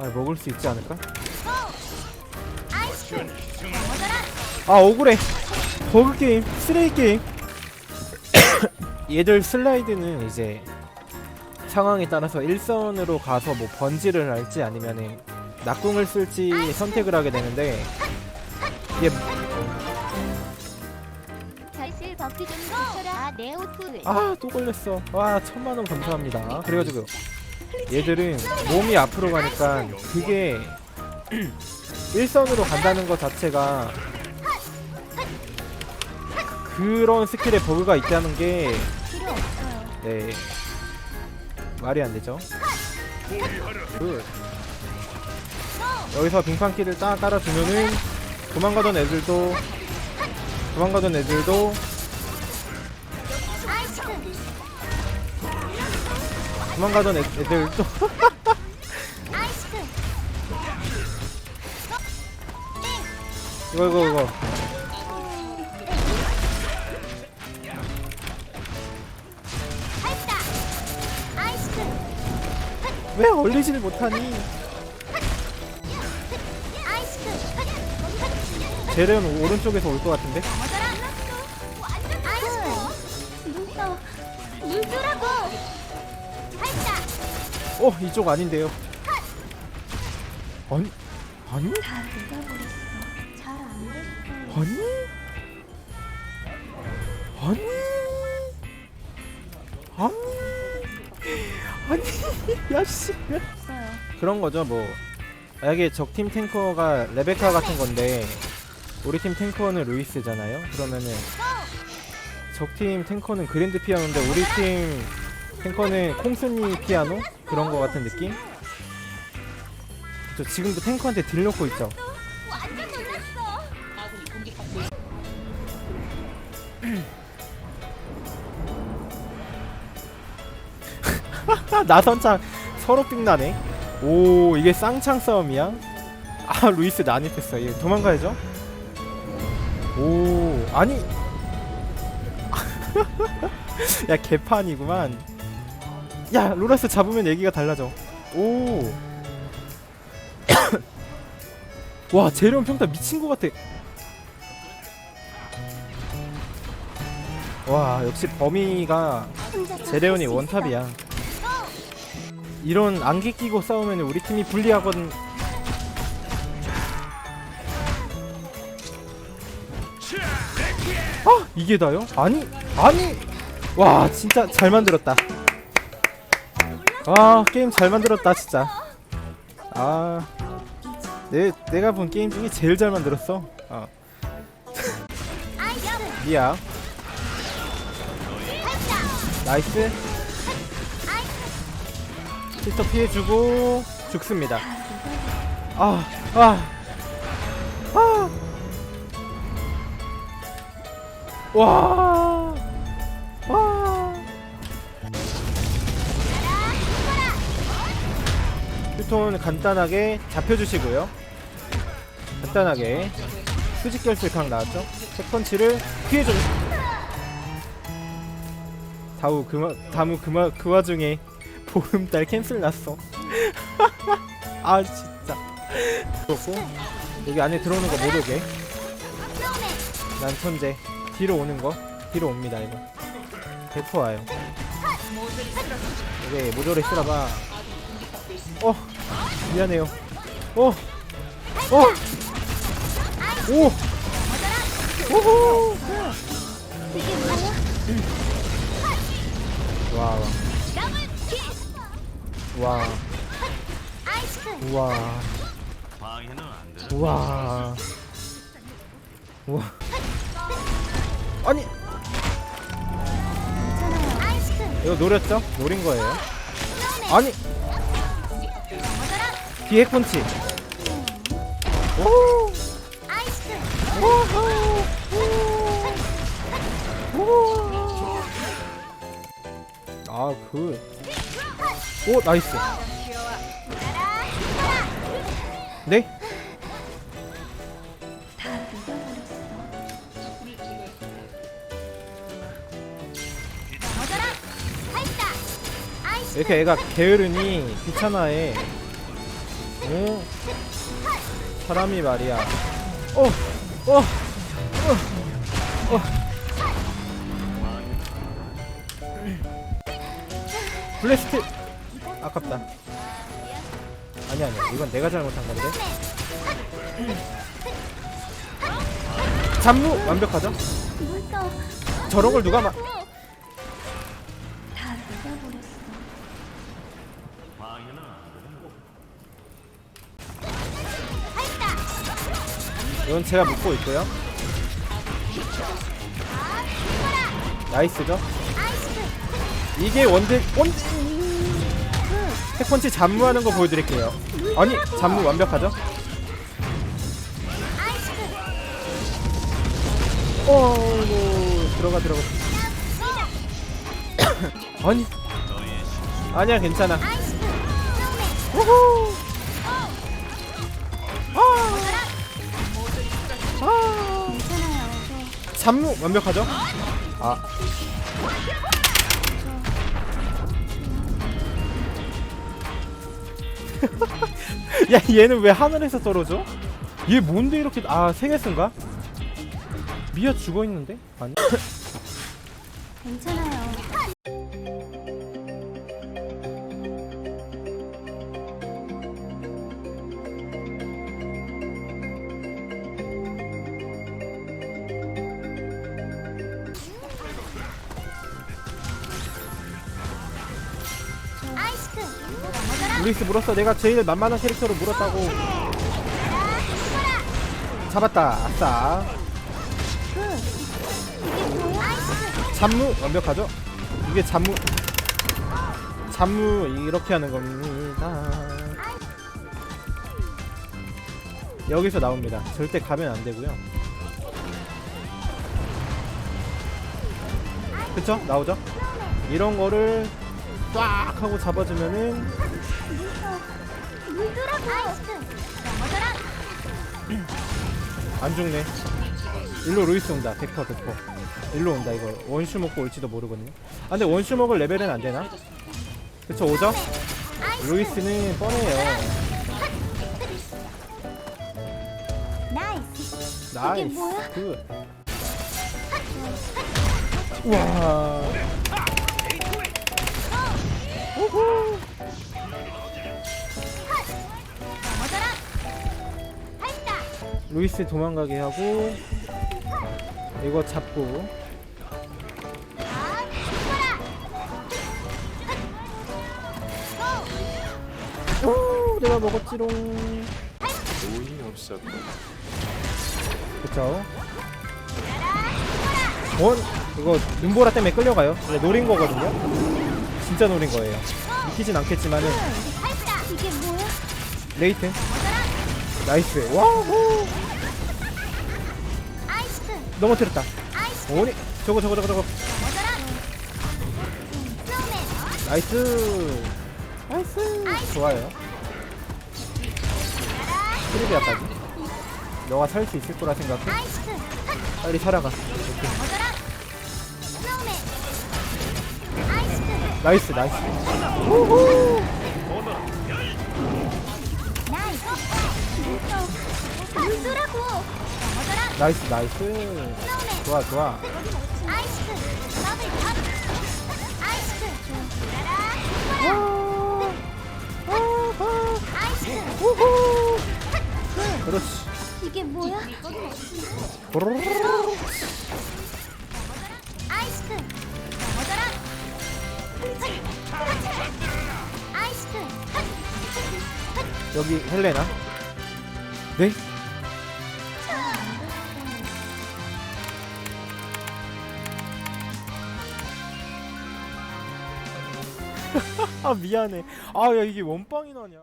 아 먹을 수 있지 않을까? 아 억울해 버그 게임 쓰레기 게임 얘들 슬라이드는 이제 상황에 따라서 일선으로 가서 뭐 번지를 할지 아니면은 낙궁을 쓸지 선택을 하게 되는데 이게 좀 고쳐라. 아. 아또 걸렸어 와 천만원 감사합니다 그래가지고 얘들은 몸이 앞으로 가니까 그게 일선으로 간다는 것 자체가 그런 스킬에 버그가 있다는 게. 네. 말이 안 되죠. 굿. 여기서 빙판키를 딱 깔아주면은 도망가던 애들도 도망가던 애들도 도망가던 애, 애들도 이거 이거 이거 왜 얼리지를 못하니? 쟤는 오른쪽에서 올 것 같은데? 물주라고. 어 이쪽 아닌데요. 아니 아니. 아니 아니 아니 아니 야씨. 그런 거죠 뭐 만약에 적팀 탱커가 레베카 같은 건데 우리 팀 탱커는 루이스잖아요 그러면은 적팀 탱커는 그랜드 피아노인데 우리 팀 탱커는 콩순이 피아노 그런 거 같은 느낌? 저 지금도 탱커한테 딜 넣고 있죠. 나선창 서로 삥나네 오 이게 쌍창 싸움이야? 아 루이스 난입했어 얘 도망가야죠 오 아니 야 개판이구만 야 로라스 잡으면 얘기가 달라져 오 와 재련 평타 미친 것 같아 와 역시 범위가 제레온이 원탑이야 이런 안개 끼고 싸우면 우리 팀이 불리하거든. 아 이게 다요? 아니 아니 와 진짜 잘 만들었다. 아 게임 잘 만들었다 진짜. 아 내, 내가 본 게임 중에 제일 잘 만들었어. 어. 미야. 나이스. 히터 피해주고 죽습니다. 아, 아, 아, 와, 와. 휴톤 간단하게 잡혀주시고요. 간단하게 수직 결실 강 나왔죠? 책펀치를 피해줘. 다우 그마 다무 그마 그 와중에 보름달 캔슬 났어. 아 진짜. 그렇고 여기 안에 들어오는 거 못 오게. 난 천재. 뒤로 오는 거 뒤로 옵니다 이거. 대포 와요. 이게 모조리 쓰라봐. 어 미안해요. 어. 어. 오. 오호. 와 와. 와. 되는 우와. 우와. 아니. 이거 노렸죠? 노린 거예요. 아니 뒤에 펀치. 오. 아이스크. 아 그. 오 나이스. 네? 이렇게 애가 게으르니 귀찮아해. 오 사람이 말이야 어! 어! 어! 어! 블래스트 아깝다 아니 아니 이건 내가 잘못한 건데 잠무 완벽하죠? 저런 걸 누가 막 이건 제가 묶고 있고요 나이스죠? 이게 원딜 원 핵펀치 잠무하는 거 보여드릴게요 아니 잠무 완벽하죠? 어 들어가 들어가 아니 아니야 괜찮아 우후 아. 아. 3루 완벽하죠? 아. 야 얘는 왜 하늘에서 떨어져? 얘 뭔데 이렇게 아 생했은가? 미아 죽어 있는데? 아니. 괜찮아요. 루이스 물었어 내가 제일 만만한 캐릭터로 물었다고 잡았다 아싸. 잠무 완벽하죠? 이게 잠무 잠무 이렇게 하는 겁니다 여기서 나옵니다 절대 가면 안 되고요 그쵸? 나오죠? 이런 거를 꽉 하고 잡아주면은. 안 죽네. 일로 루이스 온다. 100% 100% 일로 온다 이거. 원슈 먹고 올지도 모르거든요. 아 근데 원슈 먹을 레벨은 안 되나? 그쵸 오죠? 루이스는 뻔해요. 나이스. 굿. 우와 우후. 루이스 도망가게 하고 이거 잡고. 오 내가 먹었지롱 돈이 없었다. 그쵸 원 이거 눈보라 때문에 끌려가요 원래 노린 거거든요 진짜 노린 거예요 믿기진 않겠지만은? 레이튼 나이스 와우. 넘어뜨렸다. 오니 저거 저거 저거 저거. 나이스 나이스 좋아요 트리비아까지 너가 살 수 있을 거라 생각해. 빨리 살아가 넘어져 나이스 나이스. 넘어져라. 나이스 나이스. 좋아 좋아. 아이스크. 그렇지 이게 뭐야? 여기 헬레나? 네? 아 미안해. 아 야 이게 원빵이 나냐